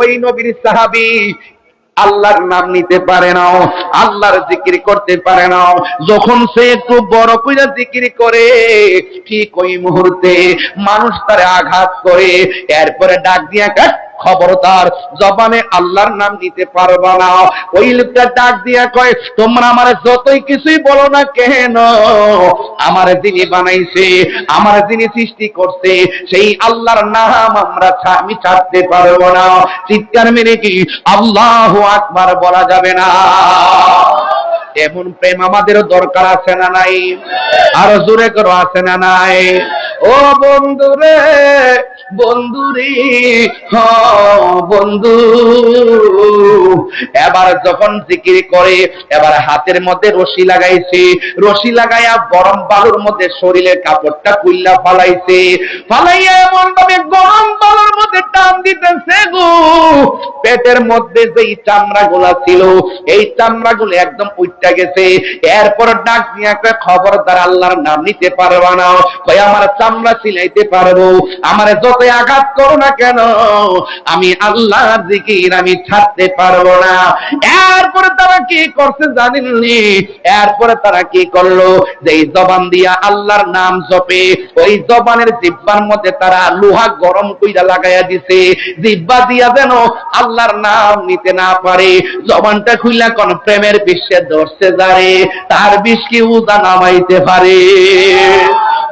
ওই নবীর সাহাবি আল্লাহর নাম নিতে পারে না আল্লাহর জিকির করতে পারে না যখন সে একটু বড় কইরা জিকির করে, ঠিক ওই মুহূর্তে মানুষ তার আঘাত করে, এরপরে ডাক দিয়া কাট খবরদার জবানে আল্লাহর নাম নিতে পারবা না। ওই লোকটা ডাক দিয়া কয়, তোমরা আমার যতই কিছুই বলো না কেন, আমার যিনি বানাইছে, আমার যিনি সৃষ্টি করছে, সেই আল্লাহর নাম আমরা আমি ছাড়তে পারব না। চিৎকার মেরে কি? আল্লাহ আকবার বলা যাবে না। এমন প্রেম আমাদের দরকার আছে না নাই? আর জোরে করো আছে না নাই? ও বন্ধুরে বন্ধুরে হ, বন্ধু। এবার যখন জিকির করে, এবার হাতের মধ্যে রশি লাগাইছে। রশি লাগাইয়া গরম বালুর মধ্যে শরীরের কাপড়টা কুইল্লা ফালাইছে। ফালাইয়া এমন ভাবে গরম বালুর মধ্যে টান দিতেছে গো। পেটের মধ্যে যেই চামড়া গুলা ছিল, এই চামড়া গুলো একদম উইটা গেছে। এরপর ডাক দিয়ে একটা খবরদার, আল্লাহর নাম নিতে পারবা না। কই আমার চামড়া সিলাইতে পারব। আমার যতই আঘাত করো না কেন? আমি আল্লাহর জিকির আমি ছাড়তে পারব না। এরপরে তারা কি করছে জানেননি? এরপরে তারা কি করল? যে জবান দিয়া আল্লাহর নাম জপে, ওই জবানের জিব্বার মধ্যে তারা লোহা গরম কইরা লাগাইয়া দিছে। জিব্বা দিয়া যেন আল্লাহর নাম নিতে না পারে। জবানটা খুইলা কোন প্রেমের বিশ্বে ধরছে যারে, তার বিষ কি উদা নামাইতে পারে?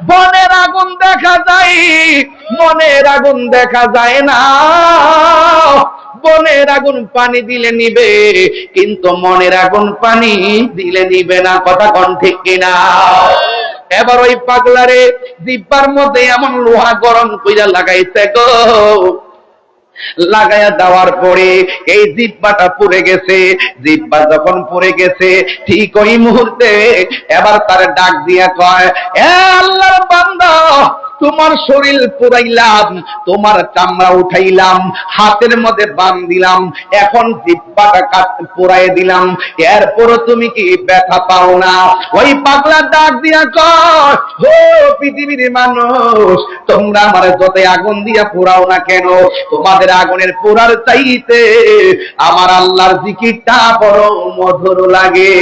বনের আগুন দেখা যায়, মনের আগুন দেখা যায় না। বনের আগুন পানি দিলে নিবে, কিন্তু মনের আগুন পানি দিলে নিবে না। কথা কন ঠিক কিনা? এবার ওই পাগলারে জিব্বার মধ্যে এমন লোহা গরম কইরা লাগাইছে গো। লাগায়া দেওয়ার পরে এই জিব্বাটা পুড়ে গেছে। জিব্বা যখন পুড়ে গেছে, ঠিক ওই মুহূর্তে এবার তার ডাক দিয়ে কয়, এ আল্লাহর বান্দা তোমার শরীর পুরাইলাম, তোমার চামড়া উঠাইলাম, হাতের মধ্যে বান দিলাম, এখন জিব্বাটা কাট পুরাই দিলাম, এরপরও তুমি কি ব্যথা পাও না? ওই পাগলা ডাক দিয়া কয় ও পৃথিবীর মানুষ, তোমরা আমার যতই আগুন দিয়া পুরাও না কেন, তোমাদের আগুনের পুরার চাইতে আমার আল্লাহর জিকিরটা বড় মধুর লাগে।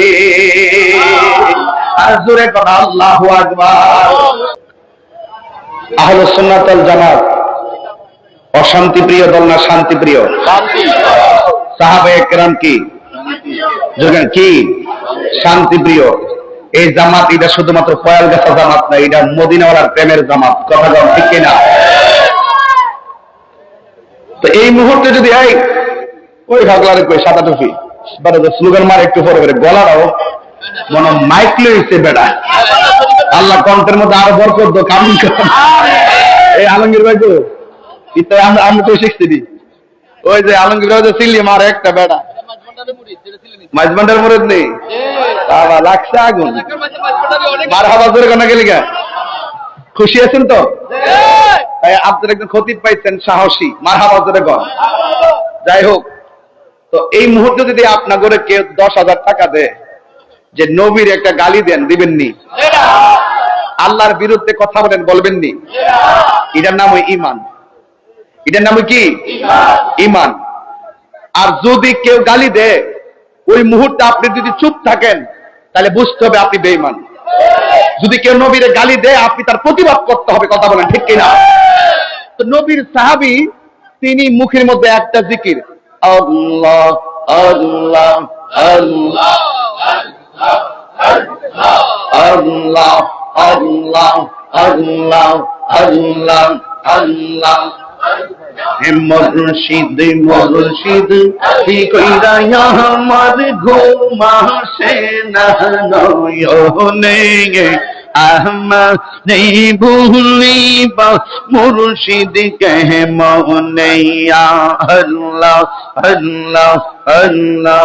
আর জোরে কথা, আল্লাহ আকবার। আহলে সুন্নাত ওয়াল জামাত। অশান্তি প্রিয় দল না শান্তি। প্রিয় সাহাবে একরাম কি? কি? শান্তি প্রিয় এই জামাত এটা শুধুমাত্র পয়াল গাছা জামাত না এটা মদিনাওয়ালার প্রেমের জামাত। কথা বল ঠিক কিনা? তো এই মুহূর্তে যদি এই ওই ভাগলারে কই সাদা টুপি স্লোগান মার একটু পরে গলাটাও মনে মাইক লইছে বেড়া। আল্লাহ কণ্ঠের মধ্যে আরও বরকত দো কামিন এই আলমগীর ভাই তো ইতো আমরা তো শিখছি দি ওই যে আলমগীর ভাই তো চিল্লি মার একটা বেড়া মাঝবান্ডার মরদ নেই? বাবা লাগছে আগুন। মার হাবা ধরে কেন গেলি খুশি আছেন তো? তাই আপনার একজন খতিব পাইছেন সাহসী। মার হাবা ধরে যাই হোক তো এই মুহূর্তে যদি আপনার করে কেউ দশ হাজার টাকা দেয় যে নবীর একটা গালি দেন দিবেননি। আল্লাহর বিরুদ্ধে কথা বলেন বলবেননি। এটার নাম ওই ইমান এটার নাম কি? ইমান আর যদি কেউ গালি দেয় ওই মুহূর্তে আপনি যদি চুপ থাকেন তাহলে বুঝতে হবে আপনি বেঈমান। যদি কেউ নবীর গালি দেয় আপনি তার প্রতিবাদ করতে হবে কথা বলেন ঠিক কিনা? তো নবীর সাহাবী তিনি মুখের মধ্যে একটা জিকির আল্লাহ আল্লাহ আল্লাহ। আল্লাহ আল্লাহ আল্লাহ আল্লাহ আল্লাহ। মুর্শিদ মুর্শিদ, কি কইরা আমার ঘুম আসে না, নয়নে? আহমদ নেই ভুলিবা, মুর্শিদ কহ মনে? আল্লাহ আল্লাহ আল্লাহ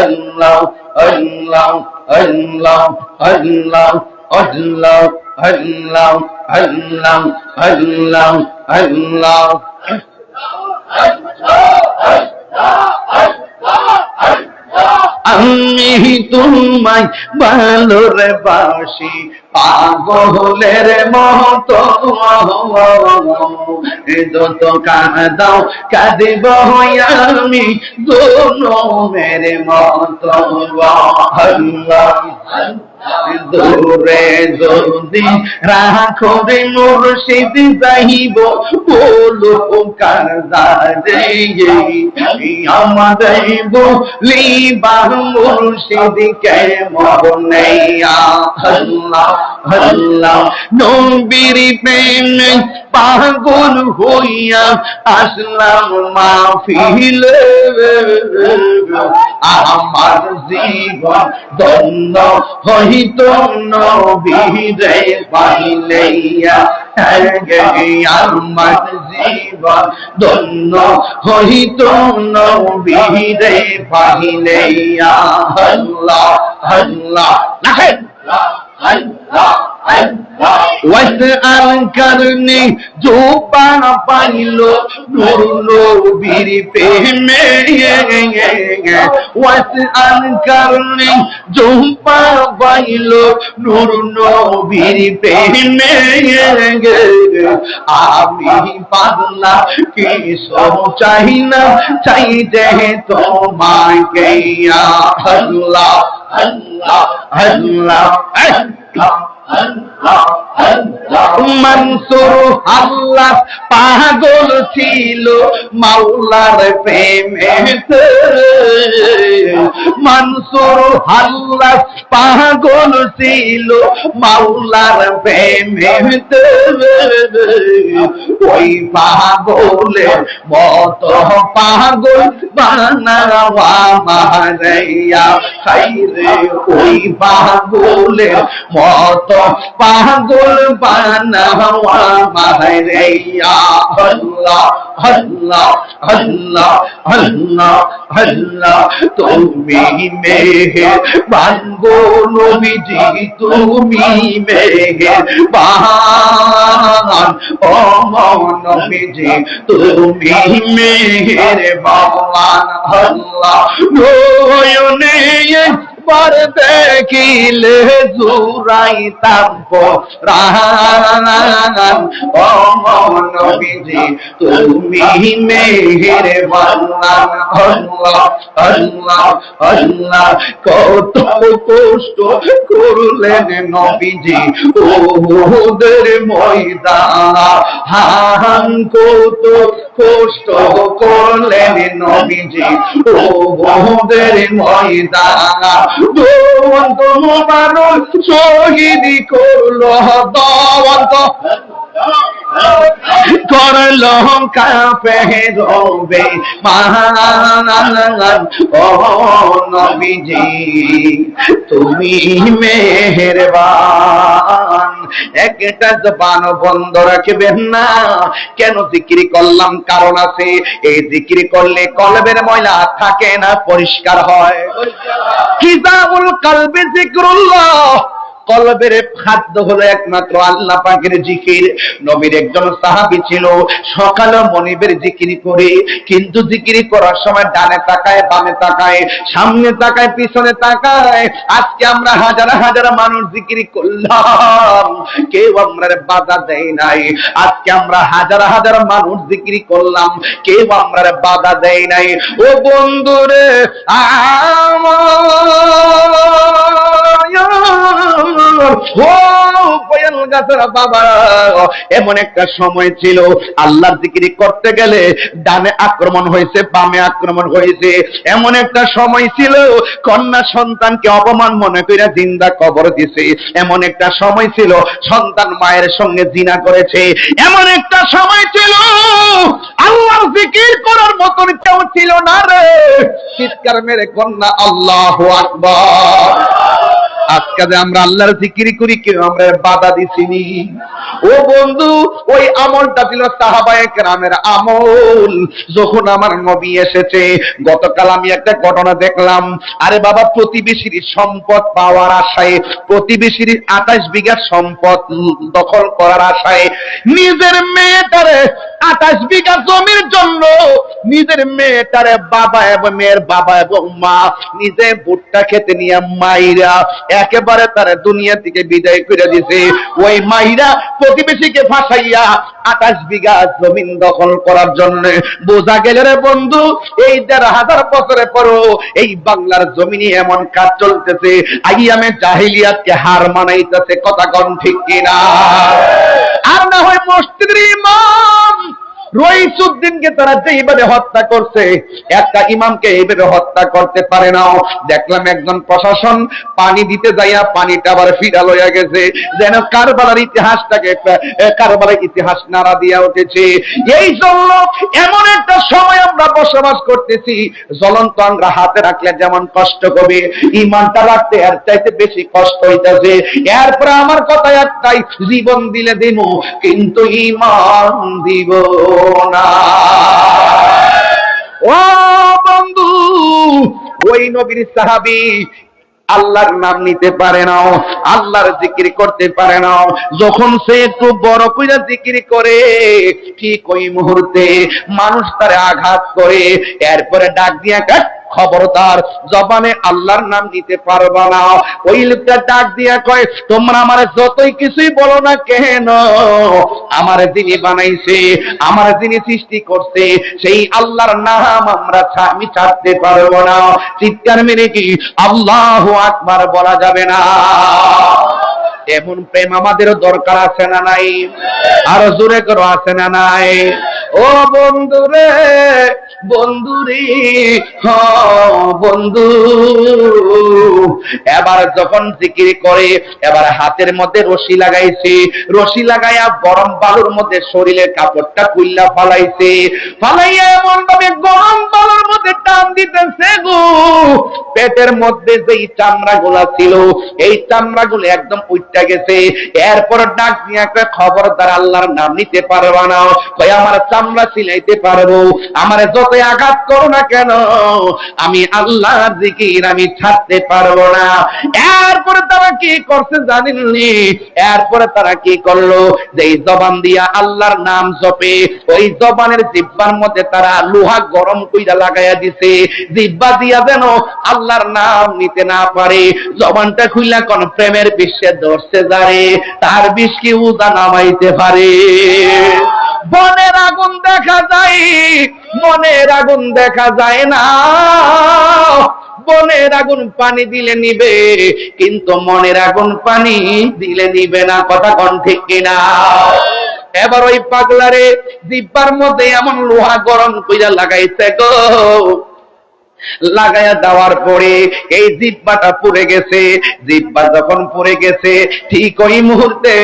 আল্লাহ। আল্লাহ আল্লাহ আল্লাহ আল্লাহ আল্লাহ আল্লাহ আল্লাহ আল্লাহ আমি তোমায় ভালো বাসি পাগলের মতো। যত কাঁদাও কাঁদিব আমি দোনো মেরে মতো দূরে যদি রাখো রে মুর্শিদ যাইব বলো কারদারে আমাদের বলিবা মুর্শিদ কে মনেয়া আল্লাহ আল্লাহ, নবীর প্রেমে পাগল হইয়া আসলাম মাহফিলে। আমার জীবন দ্বন্দ্ব হইত নবীরে পাইলেইয়া। আমার জীবন দ্বন্দ্ব হইত নবীরে পাইলেইয়া। আল্লাহ আল্লাহ রাখেন ওয়াসআল কারণে জোবা পাইল নূর নবীর প্রেমে। ওয়াসআল কারণে জোবা পাইল নূর নবীর প্রেমে। আমি পাগলা কি সব চাই না, চাই যে তোমাকে আল্লাহ। মনসুর আল্লাহ পাগল ছিল, মাওলার প্রেমেতে মনসুর আল্লাহ পাগল ছিল, মাওলার প্রেমেতে ওই পাগলের মত পাগল বানাওয়া মারাইয়া খাইরে ওই পাগলের মত পাগল তুমি মেহের বানগো নবীজি, তুমি মেহের বান ও নবীজি, তুমি মেহের বান আল্লাহ জুরাইতাম ও নবীজি তুমি মেহের বান্নান আল্লাহ আল্লাহ আল্লাহ, কত কষ্ট করলেন নবীজি। ওদের ময়দান হান কত কষ্ট করলেন নবীজি। ওদের ময়দান দোয়ন্ত মোবারক শহীদ করল দওয়ান্ত করল কাপে রবে মান ও নবীজি তুমি মেহেরবান। একটা জবান বন্ধ রাখবেন না। কেন জিকিরি করলাম? কারণ আছে এই জিকিরি করলে কলবের ময়লা থাকে না পরিষ্কার হয়। কিতাবুল কলবে জিক্রুল্লাহ। কলবের খাদ্য হলো একমাত্র আল্লাহ পাকের জিকির। নবীর একজন সাহাবী ছিল, সকালে মনিবের জিকির করে, কিন্তু জিকির করার সময় ডানে তাকায়, বামে তাকায়, সামনে তাকায়, পিছনে তাকায়। আজকে আমরা হাজার হাজার মানুষ জিকির করলাম, কেউ আমরা বাধা দেয় নাই। আজকে আমরা হাজার হাজার মানুষ জিকির করলাম, কেউ আমরা বাধা দেয় নাই। ও বন্ধুরে বাবা এমন একটা সময় ছিল, আল্লাহর জিকিরি করতে গেলে ডানে আক্রমণ হয়েছে, বামে আক্রমণ হয়েছে। এমন একটা সময় ছিল, কন্যা সন্তানকে অপমান মনে করে জিন্দা কবর দিছে। এমন একটা সময় ছিল, সন্তান মায়ের সঙ্গে জিনা করেছে। এমন একটা সময় ছিল, আল্লাহর জিকির করার মতন কেউ ছিল না রে। চিৎকার মেরে কন্যা, আল্লাহ আকবার। আজকে যে আমরা আল্লাহর জিকিরি করি, কেউ আমরা বাধা দিছিনি ও বন্ধু, ওই আমলটা ছিল আমল। যখন আমার নবী এসেছে, গতকাল আমি একটা ঘটনা দেখলাম। আরে বাবা, প্রতিবেশীর সম্পদ পাওয়ার আশায়, প্রতিবেশীর আঠাশ বিঘা সম্পদ দখল করার আশায়, নিজের মেয়েটারে আঠাশ বিঘা জমির জন্য নিজের মেয়েটারে বাবা এবং মেয়ের বাবা এবং মা নিজে ভুট্টা খেতে নিয়ে মাইরা একেবারে তারা দুনিয়া থেকে বিদায় করে দিছে। ওই মাইরা প্রতিবেশীকে ফাঁসাইয়া আঠাশ বিঘা জমিন দখল করার জন্য বোঝা গেল রে বন্ধু, এই দেড় হাজার বছরে পরও এই বাংলার জমিনে এমন কাজ চলতেছে, আইয়ামে জাহিলিয়াতকে হার মানাইতেছে, কথা কন ঠিক কিনা? আর না হয় মসজিদের ইমাম রইসুদ্দিনকে তারা যেইভাবে হত্যা করছে, একটা ইমামকে এইভাবে হত্যা করতে পারে দেখলাম একজন প্রশাসন পানি দিতে যাইয়া পানিটা আবার ফিরা লইয়া গেছে। যেন ইতিহাসটাকে ইতিহাস নাড়া দিয়া উঠেছে। এই জন্য এমন একটা সময় আমরা বসবাস করতেছি। জ্বলন্ত আমরা হাতে রাখলে যেমন কষ্ট হবে, ইমানটা রাখতে এর চাইতে বেশি কষ্ট হইতেছে। এরপরে আমার কথা একটাই, জীবন দিলে দিব কিন্তু ইমান দিব। না বন্ধু, ওই নবীর সাহাবি আল্লাহর নাম নিতে পারে না আল্লাহর জিকির করতে পারে না যখন সে একটু বড় কইরা জিকির করে, ঠিক ওই মুহূর্তে মানুষ তার আঘাত করে, এরপরে ডাক দিয়া কাট খবরদার, জবানে আল্লাহর নাম নিতে পারবা না। ওই লোকটা ডাক দিয়া কয়, তোমরা আমার যতই কিছুই বলো না কেন, আমার যিনি বানাইছে, আমার যিনি সৃষ্টি করছে, সেই আল্লাহর নাম আমরা আমি ছাড়তে পারব না। চিৎকার মেরে কি? আল্লাহ আকবার বলা যাবে না। এমন প্রেম আমাদের দরকার আছে না নাই? আরও জোরে করো আছে না নাই? ও বন্ধুরে বন্ধুরে, হ, বন্ধু। এবার যখন জিকির করে, এবার হাতের মধ্যে রশি লাগাইছে। রশি লাগাইয়া গরম বালুর মধ্যে শরীরের কাপড়টা কুল্লা ফালাইছে। ফালাইয়া এমন ভাবে গরম বালুর মধ্যে টান দিতেছে গো। পেটের মধ্যে যেই চামড়া গুলা ছিল, এই চামড়া গুলো একদম উইটা গেছে। এরপর ডাক দিয়ে একটা খবরদার আল্লাহর নাম নিতে পারবা না। কই আমার চামড়া সিলাইতে পারব। আমার যতই আঘাত করো না কেন, আমি আল্লাহর জিকির আমি ছাড়তে পারব না। এরপরে তারা কি করছে জানেননি? এরপরে তারা কি করল? যে জবান দিয়া আল্লাহর নাম জপে, ওই জবানের জিব্বার মধ্যে তারা লোহা গরম কইরা লাগাইয়া দিছে। জিব্বা দিয়া যেন আল্লাহর নাম নিতে না পারে। জবানটা খুইলা কোন প্রেমের বিশ্বে ধরছে যারে, তার বিষ কি উদা নামাইতে পারে? বনের আগুন দেখা যায়, মনের আগুন দেখা যায় না। বনের আগুন পানি দিলে নিবে, কিন্তু মনের আগুন পানি দিলে নিবে না। কথা কন ঠিক কিনা? এবার ওই পাগলারে জিব্বার মধ্যে এমন লোহা গরম কইরা লাগাইছে গো। লাগাইয়া দেওয়ার পরে এই জিব্বাটা পুড়ে গেছে। জিব্বা যখন পুড়ে গেছে, ঠিক ওই মুহূর্তে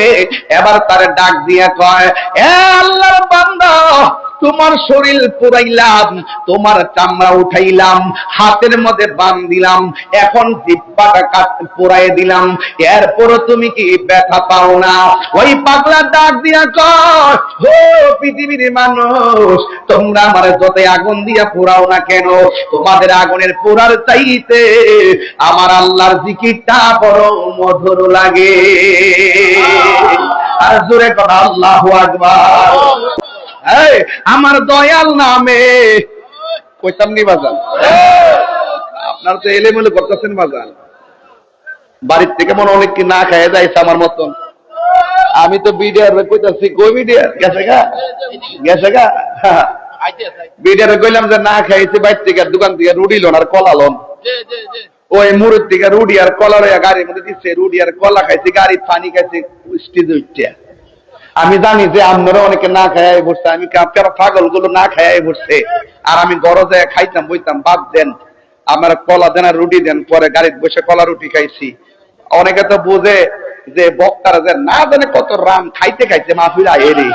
এবার তার ডাক দিয়ে কয়, এ আল্লাহর বান্দা তোমার শরীর পুরাইলাম, তোমার চামড়া উঠাইলাম, হাতের মধ্যে বান দিলাম, এখন জিব্বাটা কাট পুরাই দিলাম। এরপরও তুমি কি ব্যথা পাও না? ওই পাগলা ডাক দিয়া কয় হো পৃথিবীর মানুষ, তোমরা আমার যতই আগুন দিয়া পোড়াও না কেন, তোমাদের আগুনের পোড়ার চাইতে আমার আল্লাহর জিকিরটা বড় মধুর লাগে। আর জোরে কথা, আল্লাহ আকবার। এই, আমার দয়াল নামে। কইতাম নি বাজান? আপনার তো এলেমেলে করতেছেন বাজান। বাড়ির থেকে মনে অনেক কি না খায় যাইছে আমার মতন। আমি তো বিডিআর কইতাছি কই বিডিআর? গেছে গা? গেছে গা? বিডিআর কইলাম যে না খাইছে বাইর থেকে দোকান থেকে রুডি লোন আর কলা লোন। ওই মুড়ের থেকে রুডি আর কলা গাড়ির মধ্যে দিচ্ছে রুডি আর কলা খাইছে গাড়ি পানি খাইছে স্টেজ আমি জানি যে আপনারা অনেকে না খায় বসছে, আমি আপনার পাগলগুলো না খায় বসছে? আর আমি গরজে খাইতাম, বইতাম, বাদ দেন। আমার কলা দেন আর রুটি দেন, পরে গাড়িতে বসে কলা রুটি খাইছি। অনেকে তো বোঝে যে বক্তারা যে না জানে কত রাম খাইতে খাইতে মাহফিল আয়েরে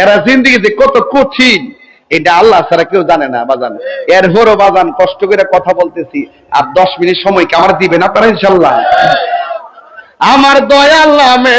এরা। জিন্দিগিতে কত কঠিন। এটা আল্লাহ ছাড়া কেউ জানে না বাজান। এরপরও বাজান, কষ্ট করে কথা বলতেছি। আর দশ মিনিট সময় কি আমার দিবেন আপনারা ইনশাল্লাহ? আমার দয়াল নামে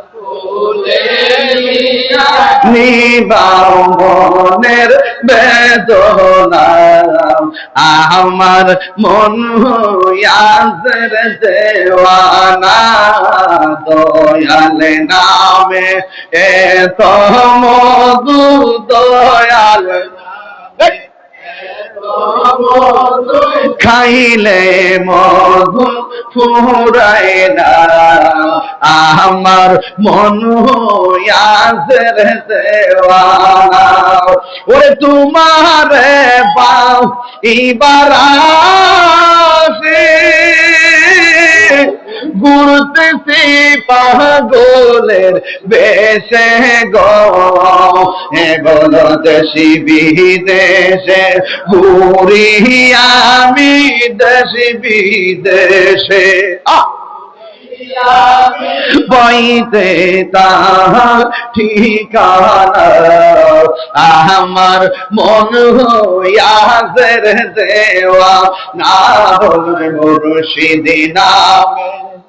নিবাও মনের বেদনা আমার মন হইয়াজের দেওয়ানা দয়ালে নামে এত মধু দয়াল খাইলে মধু ফুরায় না। আমার মন হইয়াছের দেওয়ানা ওরে তোমার বাউ ইবারাসে ঘুরতেছি পাগলের বেশে গো। শিবি দেশে ঘুরি আমি দেশি বিদেশে। আহ! বইতে তাহার ঠিকানা আমার মন হইয়াছের দেওয়া না হল মুর্শিদি নামে।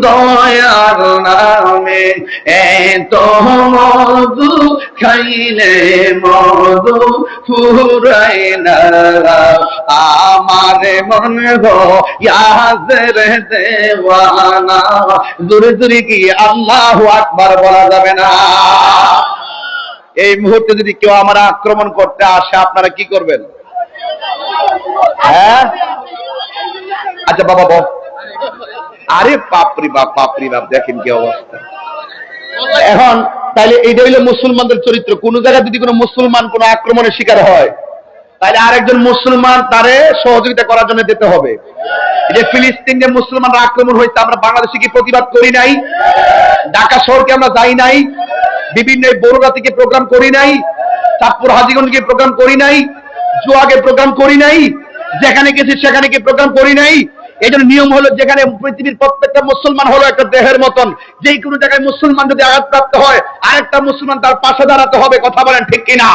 দয়ার নামে এত মধু খাইলে মধু ফুরাই না। আমার মন গো ইয়াজের দেওয়ানা। দূরে দূরে কি আল্লাহু আকবার বলা যাবে না? এই মুহূর্তে যদি কেউ আমার আক্রমণ করতে আসে, আপনারা কি করবেন? হ্যাঁ? আচ্ছা বাবা বল আরে বাপরি বাপ বাপরি বাপ দেখেন কি অবস্থা। এখন তাহলে এইটা হইল মুসলমানদের চরিত্র। কোন জায়গায় যদি কোনো মুসলমান কোনো আক্রমণের শিকার হয় তাহলে আরেকজন মুসলমান তারে সহযোগিতা করার জন্য যেতে হবে। এই যে ফিলিস্তিন যে মুসলমানরা আক্রমণ হয়েছে আমরা বাংলাদেশে কি প্রতিবাদ করি নাই? ঢাকা শহরকে আমরা যাই নাই? বিভিন্ন বড়ুরা থেকে প্রোগ্রাম করি নাই? চাঁদপুর হাজিগঞ্জকে প্রোগ্রাম করি নাই? জুয়াগে প্রোগ্রাম করি নাই? যেখানে গেছি সেখানে কি প্রোগ্রাম করি নাই? এই জন্য নিয়ম হলো যেখানে পৃথিবীর প্রত্যেকটা মুসলমান হলো একটা দেহের মতন। যে কোনো জায়গায় মুসলমান যদি আঘাতপ্রাপ্ত হয়, আরেকটা মুসলমান তার পাশে দাঁড়াতে হবে, কথা বলেন ঠিক কিনা?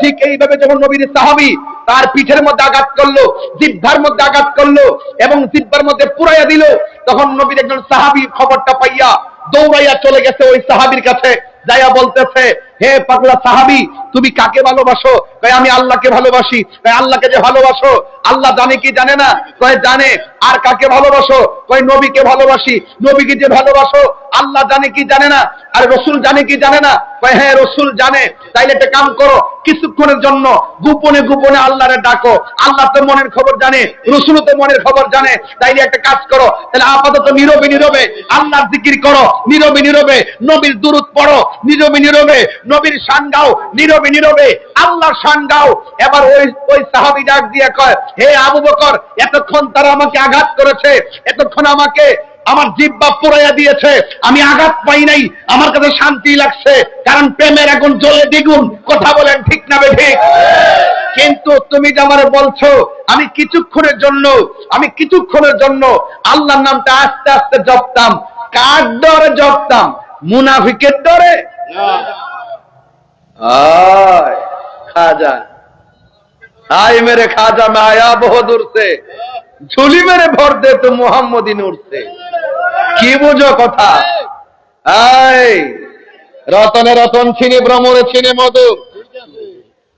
ঠিক এইভাবে যখন নবীর সাহাবি তার পিঠের মধ্যে আঘাত করল জিব্বার মধ্যে আঘাত করল এবং জিব্বার মধ্যে পুরাইয়া দিল, তখন নবীর একজন সাহাবি খবরটা পাইয়া দৌড়াইয়া চলে গেছে ওই সাহাবির কাছে, যাইয়া বলতেছে, হে পাগলা সাহাবি, তুমি কাকে ভালোবাসো? আমি আল্লাহকে ভালোবাসি। আল্লাহকে যে ভালোবাসো আল্লাহ জানে কি জানে না? কয়, জানে। আর কাকে ভালোবাসো? কয়, নবীকে ভালোবাসি। নবীকে যে ভালোবাসো, আল্লাহ জানে কি জানে না? আর রসুল জানে কি জানে না? কয় হ্যাঁ রসুল জানে। তাইলে একটা কাম করো, কিছুক্ষণের জন্য গোপনে গোপনে আল্লাহরে ডাকো। আল্লাহ তো মনের খবর জানে রসুল তো মনের খবর জানে। তাইলে একটা কাজ করো, তাহলে আপাতত নীরবে নীরবে আল্লাহর জিকির করো, নীরবে নীরবে নবীর দুরুদ পড়ো, নীরবে নীরবে নবীর শান গাও, নীরবে নীরবে আল্লাহর শান গাও এবার ওই ওই সাহাবি ডাক দিয়ে কয় হে আবু বকর এতক্ষণ তারা আমাকে আঘাত করেছে এতক্ষণ আমাকে আমার জিব্বা পুরাইয়া দিয়েছে আমি আঘাত পাই নাই আমার কাছে শান্তি লাগছে কারণ প্রেমের এখন জ্বলে দ্বিগুণ কথা বলেন ঠিক না বে ঠিক? কিন্তু তুমি যে আমার বলছো আমি কিছুক্ষণের জন্য আমি কিছুক্ষণের জন্য আল্লাহর নামটা আস্তে আস্তে জপতাম। কার ডরে জপতাম? মুনাফিকের ডরে? আয়। খাজা। আয় মেরে খাজা মে বহুত উড়ছে। ঝুলি মেরে ভর দে তো মোহাম্মদিন উড়ছে। কি বুঝো কথা? আয়। রতনে রতন ছিনে ভ্রমণে ছিনে মধু।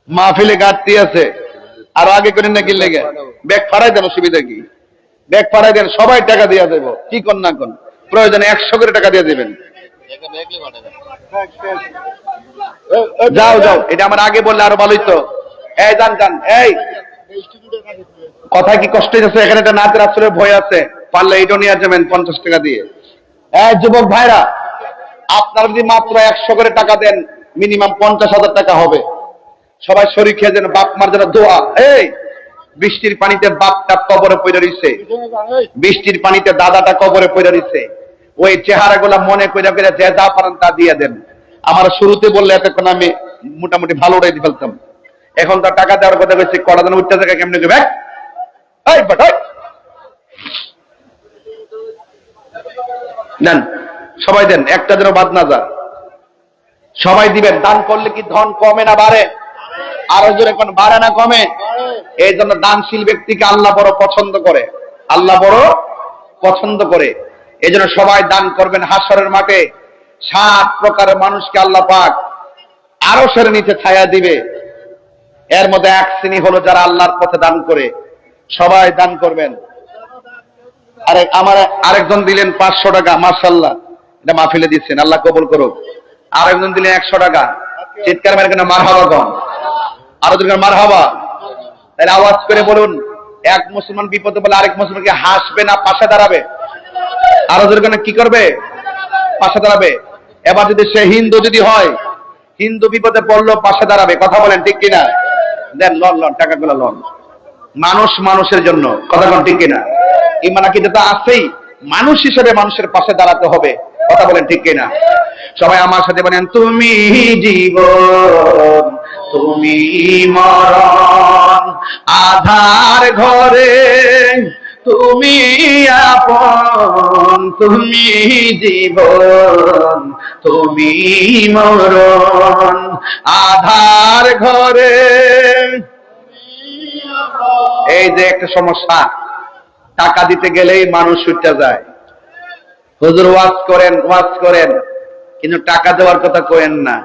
মাহফিলে ঘাটতি আছে। আর আগে করে নাকি লেগে? ব্যাগ ফাড়াই দেন অসুবিধা কি? ব্যাগ ফাড়াই দেন সবাই টাকা দিয়ে দেবো। কি কন না কন প্রয়োজনে একশো করে টাকা দিয়ে দেবেন। যাও যাও। এটা আমার আগে বললে আরও ভালোই তো এই, যান যান। এই। কথা কি কষ্ট হয়েছে এখানে একটা নাচের আসলে ভয় আছে। পারলে এইটা নিয়ে যাবেন পঞ্চাশ টাকা দিয়ে। এই, যুবক ভাইরা, আপনারা যদি মাত্র একশো করে টাকা দেন, মিনিমাম পঞ্চাশ হাজার টাকা হবে। সবাই শরীর খেয়ে যেন বাপ মার যেন দোয়া। এই, বৃষ্টির পানিতে বাপটা কবরে পড়ে রইছে। বৃষ্টির পানিতে দাদাটা কবরে পড়ে রইছে। ওই চেহারা গুলা মনে করে যে যা পারেন তা দিয়ে দেন। আমার শুরুতে বললে এতক্ষণ আমি মোটামুটি ভালো উড়াই দিয়ে ফেলতাম। এখন তার টাকা দেওয়ার কথা কইছি, কটা দিন উঠতে থাকে কেমনে বাট নেন, সবাই দেন, একটা যেন বাদ না যায়। সবাই দিবেন, দান করলে কি ধন কমে না বাড়ে? আরও জোরে কোন বাড়ে না কমে? এই জন্য দানশীল ব্যক্তিকে আল্লাহ বড় পছন্দ করে। আল্লাহ বড় পছন্দ করে। এই জন্য সবাই দান করবেন হাসরের মাঠে। সাত প্রকারের মানুষকে আল্লাহ পাক আরও সেরে নিচে ছায়া দিবে। এর মধ্যে এক শ্রেণি হলো যারা আল্লাহর পথে দান করে। সবাই দান করবেন। আরেক আমার আরেকজন দিলেন পাঁচশো টাকা মার্শাল্লাহ এটা মাহফিলে দিচ্ছেন, আল্লাহ কবুল করুক। আরেকজন দিলেন একশো টাকা। চিৎকার মেরে কেন? মার হবা কম আরও দিলেন মার হবা তাহলে আওয়াজ করে বলুন, এক মুসলমান বিপদে বলে আরেক মুসলমানকে হাসবে না, পাশে দাঁড়াবে? আরও দিলেন কি করবে? পাশে দাঁড়াবে। এবার যদি সে হিন্দু যদি হয়, হিন্দু বিপদে পড়ল, পাশে দাঁড়াবে। কথা বলেন ঠিক কিনা? দেন, লন লন, টাকাগুলো লন। মানুষ মানুষের জন্য। কথা বলেন ঠিক কিনা? ইমানা কিন্তু তো আছেই। মানুষ হিসেবে মানুষের পাশে দাঁড়াতে হবে। কথা বলেন ঠিক কিনা? সবাই আমার সাথে বলেন, তুমি জীবন, তুমি মরণ, আধার ঘরে তুমি আপন, তুমি জীবন, তুমি মরণ। আধার ঘরে এই যে একটা সমস্যা, টাকা দিতে গেলেই মানুষ ছুটতে যায়। হুজুর ওয়াজ করেন ওয়াজ করেন, কিন্তু টাকা দেওয়ার কথা কোয়েন না।